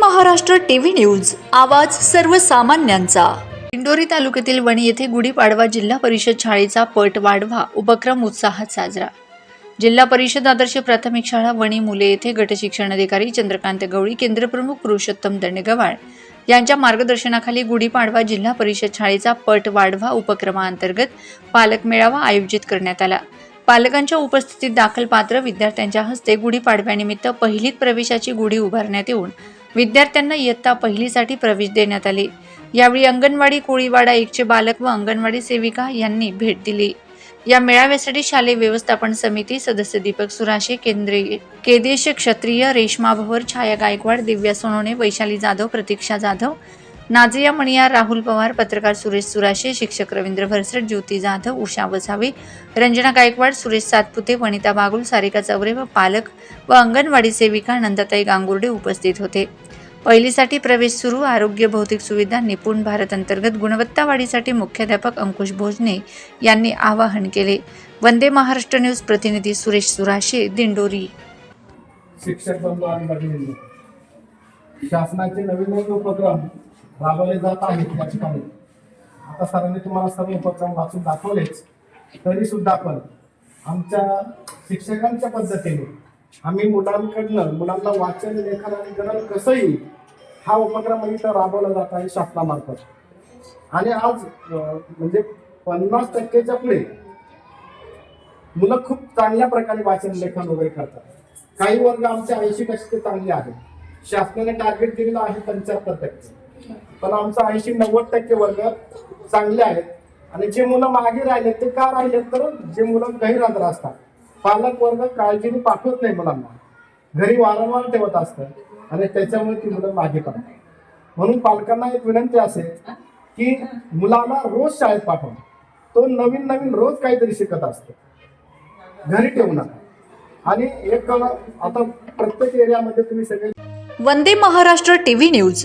Maharashtra TV news. आवाज सर्वसामान्यांचा. इंदोरी तालुक्यातील वणी येथे गुढीपाडवा जिल्हा परिषद शाळेचा पट वाढवा उपक्रम उत्साहात साजरा. जिल्हा परिषद आदर्श प्राथमिक शाळा वणी मुले येथे गटशिक्षण अधिकारी चंद्रकांत गवळी केंद्रप्रमुख पुरुषोत्तम दंडगवाळ यांच्या मार्गदर्शनाखाली गुढीपाडवा जिल्हा परिषद शाळेचा पट वाढवा उपक्रमाअंतर्गत पालक मेळावा आयोजित करण्यात आला. पालकांच्या उपस्थितीत दाखल पात्र विद्यार्थ्यांच्या हस्ते गुढीपाडव्यानिमित्त पहिलीत प्रवेशाची गुढी उभारण्यात येऊन विद्यार्थ्यांना इयत्ता पहिलीसाठी प्रवेश देण्यात आले. यावेळी अंगणवाडी कोळीवाडा एकचे बालक व अंगणवाडी सेविका यांनी भेट दिली. या मेळाव्यासाठी शालेय व्यवस्थापन समिती सदस्य दीपक सुराशे केंद्रीय केदेश क्षत्रिय रेश्मा भवर छाया गायकवाड दिव्या सोनोने वैशाली जाधव प्रतीक्षा जाधव नाजिया मणियार राहुल पवार पत्रकार सुरेश सुराशे शिक्षक रवींद्र भरसट ज्योती जाधव उषा वसावे रंजना गायकवाड सुरेश सातपुते वनिता बागुल सारिका चौरे व पालक व अंगणवाडी सेविका नंदाताई गांगुर्डे उपस्थित होते. पहिलीसाठी प्रवेश सुरू आरोग्य भौतिक सुविधा निपुण भारत अंतर्गत गुणवत्ता वाढीसाठी मुख्याध्यापक अंकुश भोजने यांनी आवाहन केले. वंदे महाराष्ट्र न्यूज प्रतिनिधी सुरेश सुराशे दिंडोरी. शिक्षक शासनाचे नवीन उपक्रम राबवले जात आहेत या ठिकाणी आता सरांनी तुम्हाला सर्व उपक्रम वाचून दाखवलेच. तरी सुद्धा आपण आमच्या शिक्षकांच्या पद्धतीने आम्ही मुलांकडनं मुलांना वाचन लेखन आणि गणन कसं येईल हा उपक्रम इथं राबवला जात आहे शासनामार्फत. आणि आज म्हणजे पन्नास टक्केच्या पुढे मुलं खूप चांगल्या प्रकारे वाचन लेखन वगैरे करतात. काही वर्ग आमचे ऐंशी टक्के चांगले आहेत. शासनाने टार्गेट दिलेलं आहे पंच्याहत्तर टक्के. पण आमचा ऐंशी नव्वद टक्के वर्ग चांगले आहेत. आणि जे मुलं मागे राहिले ते का राहिले तर जे मुलं गैरहजर असतात. पालक वर्ग काळजीने पाठवत नाही मुलांना. घरी वारंवार ठेवत असतं आणि त्याच्यामुळे ती मुलं मागे पडतात. म्हणून पालकांना एक विनंती असेल की मुलाला रोज शाळेत पाठवा. तो नवीन नवीन रोज काहीतरी शिकत असतो. घरी ठेवू नका. आणि एक आता प्रत्येक एरियामध्ये तुम्ही सगळे वंदे महाराष्ट्र टीव्ही न्यूज.